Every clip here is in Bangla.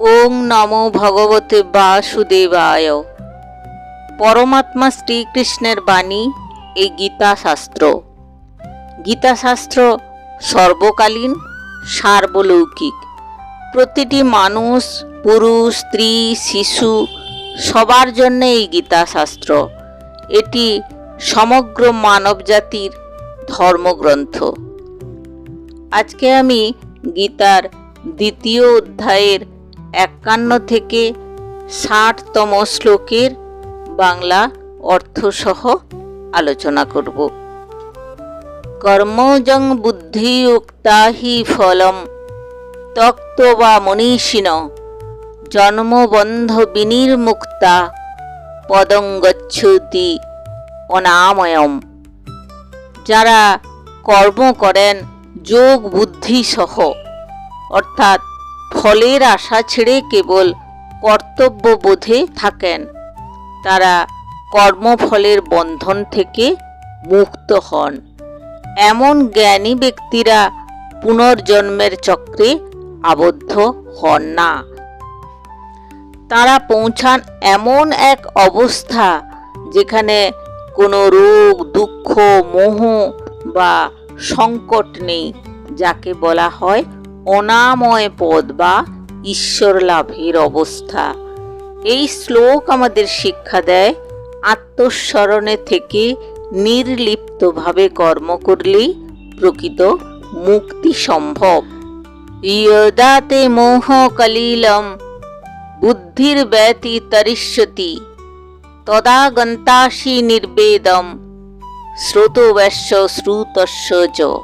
ওং নমো ভগবতে বাসুদেবায়। পরমাত্মা শ্রীকৃষ্ণের বাণী, এই গীতা শাস্ত্র গীতা শাস্ত্র সর্বকালীন, সার্বলৌকিক। প্রতিটি মানুষ, পুরুষ, স্ত্রী, শিশু, সবার জন্য এই গীতা শাস্ত্র এটি সমগ্র মানবজাতির ধর্মগ্রন্থ। আজকে আমি গীতার দ্বিতীয় অধ্যায়ের একান্ন থেকে ষাটতম শ্লোকের বাংলা অর্থসহ আলোচনা করব। কর্মজং বুদ্ধিযুক্তা হি ফলম, তক্ত বা মনীষিণ, জন্মবন্ধ বিনির্মুক্তা পদং গচ্ছতি অনাময়ম। যারা কর্ম করেন যোগ বুদ্ধি সহ, অর্থাৎ ফলের আশা ছেড়ে কেবল কর্তব্য বোধে থাকেন। তারা কর্মফলের বন্ধন থেকে মুক্ত হন। এমন জ্ঞানী ব্যক্তিরা পুনর্জন্মের চক্রে আবদ্ধ হন না। তারা পৌঁছান এমন এক অবস্থা যেখানে কোনো রোগ, দুঃখ, মোহ বা সংকট নেই, যাকে বলা হয় অনাময় পদ বা ঈশ্বর লাভের অবস্থা। এই শ্লোক আমাদের শিক্ষা দেয়, আত্মস্মরণে থেকে নির্লিপ্তভাবে কর্ম করলেই প্রকৃত মুক্তি সম্ভব। ইয়দাতে মোহ কলিলম, বুদ্ধির ব্যতি তরিষ্যতি তদা গন্তাসি নির্বেদম শ্রোতব্যাস্য শ্রুতস্য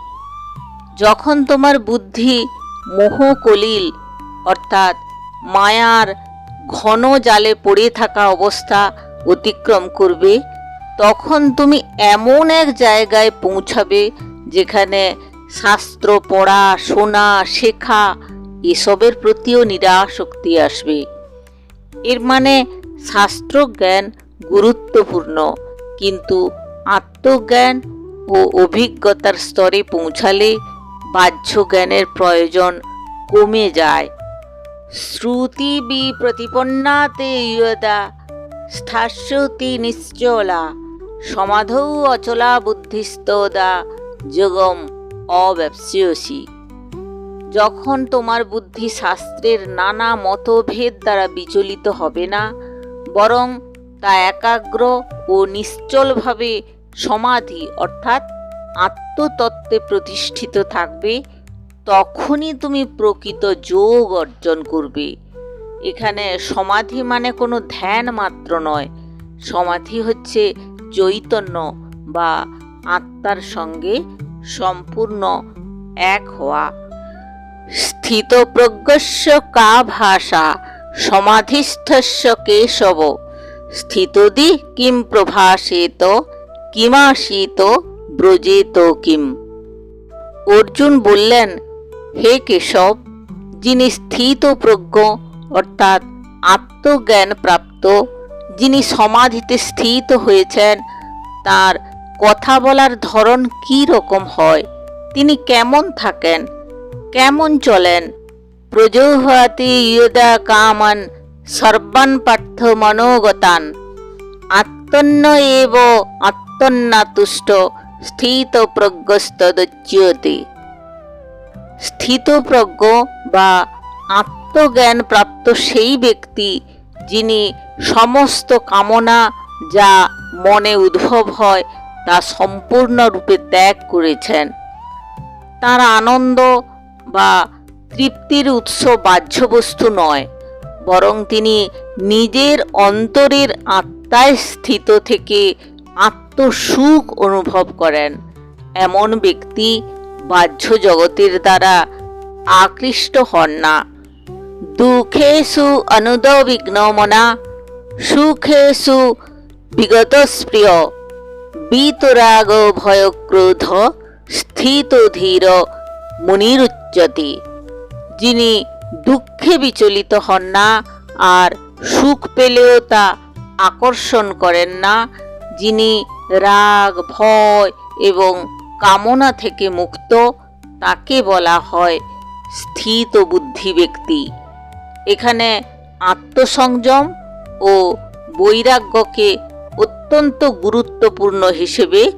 যখন তোমার বুদ্ধি মোহকলিল, অর্থাৎ মায়ার ঘন জালে পড়ে থাকা অবস্থা অতিক্রম করবে। তখন তুমি এমন এক জায়গায় পৌঁছাবে যেখানে শাস্ত্র, পড়া, শোনা, শেখা এসবের প্রতিও নিরাসক্তি আসবে। এর মানে শাস্ত্র জ্ঞান গুরুত্বপূর্ণ, কিন্তু আত্মজ্ঞান ও অভিজ্ঞতার স্তরে পৌঁছালে বাহ্য জ্ঞানের প্রয়োজন কমে যায়। শ্রুতি বি প্রতিপন্নাতে ইয়দা, স্থাস্যতি নিশ্চলা, সমাধৌ অচলা বুদ্ধিস্তদা যোগম অব্যবসীয়সী। যখন তোমার বুদ্ধি শাস্ত্রের নানা মতভেদ দ্বারা বিচলিত হবে না, বরং তা একাগ্র ও নিশ্চলভাবে সমাধি, অর্থাৎ আত্মতত্ত্বে প্রতিষ্ঠিত থাকবে, তখনই তুমি প্রকৃত যোগ অর্জন করবে। এখানে সমাধি মানে কোনো ধ্যান মাত্র নয়। সমাধি হচ্ছে চৈতন্য বা আত্মার সঙ্গে সম্পূর্ণ এক হওয়া। স্থিতপ্রজ্ঞস্য কা ভাষা, সমাধিস্থস্য কেশব। স্থিতদি কিম প্রভাসিত, কিমাসিত ব্রজেত কিম। অর্জুন বললেন, হে কেশব, যিনি স্থিত প্রজ্ঞ, অর্থাৎ আত্মজ্ঞান প্রাপ্ত, যিনি সমাধিতে স্থিত হয়েছেন, তার কথা বলার ধরন কি রকম হয়? তিনি কেমন থাকেন? কেমন চলেন? প্রজোহতি ইয়দা কামান সর্বান পার্থ মনোগতান। আত্মন্য এব আত্মন্না তুষ্ট স্থিত প্রজ্ঞস্তদচ্যতে স্থিতপ্রজ্ঞ বা আত্মজ্ঞান প্রাপ্ত সেই ব্যক্তি, যিনি সমস্ত কামনা যা মনে উদ্ভব হয় তা সম্পূর্ণরূপে ত্যাগ করেছেন। তার আনন্দ বা তৃপ্তির উৎস বাহ্যবস্তু নয়, বরং তিনি নিজের অন্তরের আত্মায় স্থিত থেকে আত্মসুখ অনুভব করেন। এমন ব্যক্তি বাহ্য জগতের দ্বারা আকৃষ্ট হন না। দুঃখেষু অনুদবিগ্নমনা সুখেষু বিগতস্প্রিয়। বিতরাগ ভয়ক্রোধ স্থিত ধীর মুনিরুচ্যতি। যিনি দুঃখে বিচলিত হন না আর সুখ পেলেও তা আকর্ষণ করেন না, যিনি রাগ, ভয় এবং কামনা থেকে মুক্ত তাকে বলা হয় স্থিত বুদ্ধি ব্যক্তি। এখানে আত্মসংযম ও বৈরাগ্যকে অত্যন্ত গুরুত্বপূর্ণ হিসেবে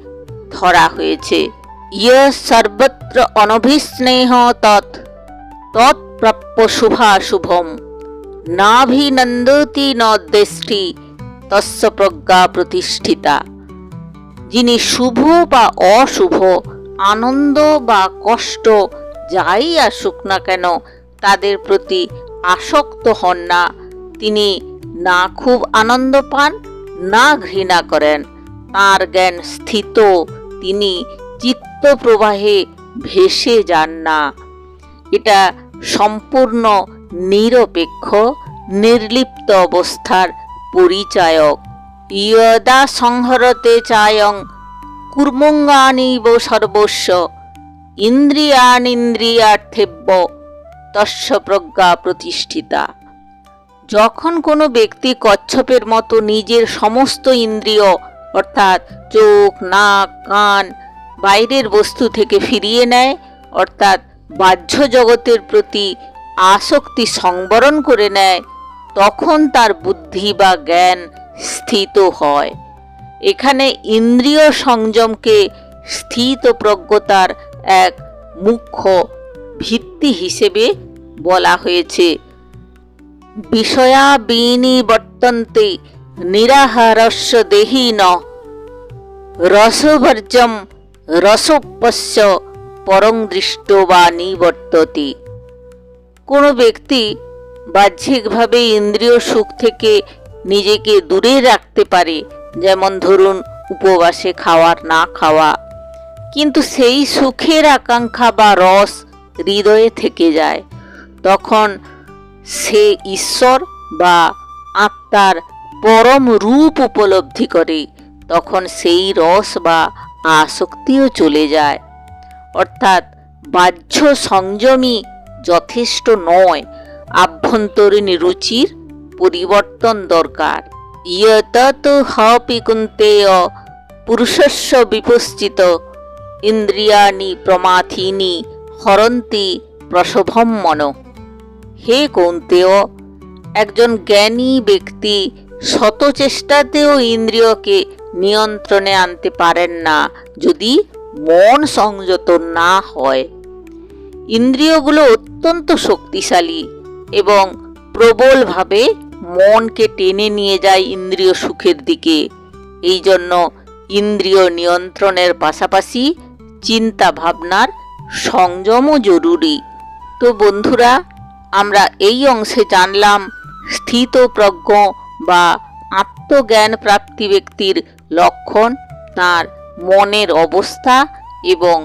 ধরা হয়েছে। ইয় সর্বত্র অনভিস্নেহ তৎ তৎপ্রাপ্য শুভাশুভম। নাভিনন্দতি ন দেষ্টি তস্য প্রজ্ঞা প্রতিষ্ঠিতা। যিনি শুভ বা অশুভ, আনন্দ বা কষ্ট, যাই আসুক না কেন, তাদের প্রতি আসক্ত হন না। তিনি না খুব আনন্দ পান, না ঘৃণা করেন। তার জ্ঞান স্থিত, তিনি চিত্ত প্রবাহে ভেসে যান না। এটা সম্পূর্ণ নিরপেক্ষ, নির্লিপ্ত অবস্থার পরিচায়ক। ইয়দা সংহরতে চায়ং, কুর্মঙ্গানিব সর্বস্ব, ইন্দ্রিয়ানিন্দ্রিয়ার্থেব্য, তস্য প্রজ্ঞা প্রতিষ্ঠিতা। যখন কোনো ব্যক্তি কচ্ছপের মতো নিজের সমস্ত ইন্দ্রিয়, অর্থাৎ চোখ, নাক, কান, বাইরের বস্তু থেকে ফিরিয়ে নেয়, অর্থাৎ বাহ্য জগতের প্রতি আসক্তি সংবরণ করে নেয়, তখন তার বুদ্ধি বা জ্ঞান স্থিত হয়। এখানে ইন্দ্রিয় সংযমকে স্থিত প্রজ্ঞতার এক মুখ্য ভিত্তি হিসেবে বলা হয়েছে। বিষয়া বর্তন্তে নিরাহারস্য দেহীন। রসভর্জম রসোপস্য পরং দৃষ্ট বা নিবর্ততে কোনো ব্যক্তি বাহ্যিকভাবে ইন্দ্রিয় সুখ থেকে নিজেকে দূরে রাখতে পারে, যেমন ধরুন উপবাসে খাওয়ার না খাওয়া। কিন্তু সেই সুখের আকাঙ্ক্ষা বা রস হৃদয়ে থেকে যায়। তখন সে ঈশ্বর বা আত্মার পরম রূপ উপলব্ধি করে, তখন সেই রস বা আসক্তিও চলে যায়। অর্থাৎ বাহ্য সংযমী যথেষ্ট নয়, আভ্যন্তরীণ রুচির পরিবর্তন দরকার। ইয়তত হপি কুন্তেয় পুরুষস্য বিপশ্চিত ইন্দ্রিয়ানি প্রমাথিনী, হরন্তি প্রসভম মন। হে কৌন্তেয়, একজন জ্ঞানী ব্যক্তি শত চেষ্টাতেও ইন্দ্রিয়কে নিয়ন্ত্রণে আনতে পারেন না, যদি মন সংযত না হয়। ইন্দ্রিয়গুলো অত্যন্ত শক্তিশালী এবং প্রবলভাবে মনকে টেনে নিয়ে যায় ইন্দ্রিয় সুখের দিকে। এই জন্য ইন্দ্রিয় নিয়ন্ত্রণের পাশাপাশি চিন্তা ভাবনার সংযমও জরুরি। তো বন্ধুরা, আমরা এই অংশে জানলাম স্থিত প্রজ্ঞ বা আত্মজ্ঞান প্রাপ্তি ব্যক্তির লক্ষণ, তার মনের অবস্থা এবং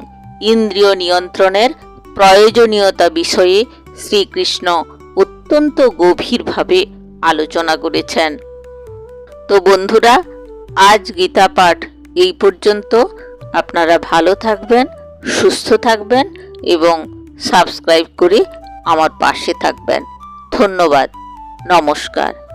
ইন্দ্রিয় নিয়ন্ত্রণের প্রয়োজনীয়তা বিষয়ে শ্রীকৃষ্ণ অত্যন্ত গভীরভাবে আলোচনা করেছেন। তো বন্ধুরা, আজ গীতা পাঠ এই পর্যন্ত। আপনারা ভালো থাকবেন, সুস্থ থাকবেন এবং সাবস্ক্রাইব করে আমার পাশে থাকবেন। ধন্যবাদ, নমস্কার।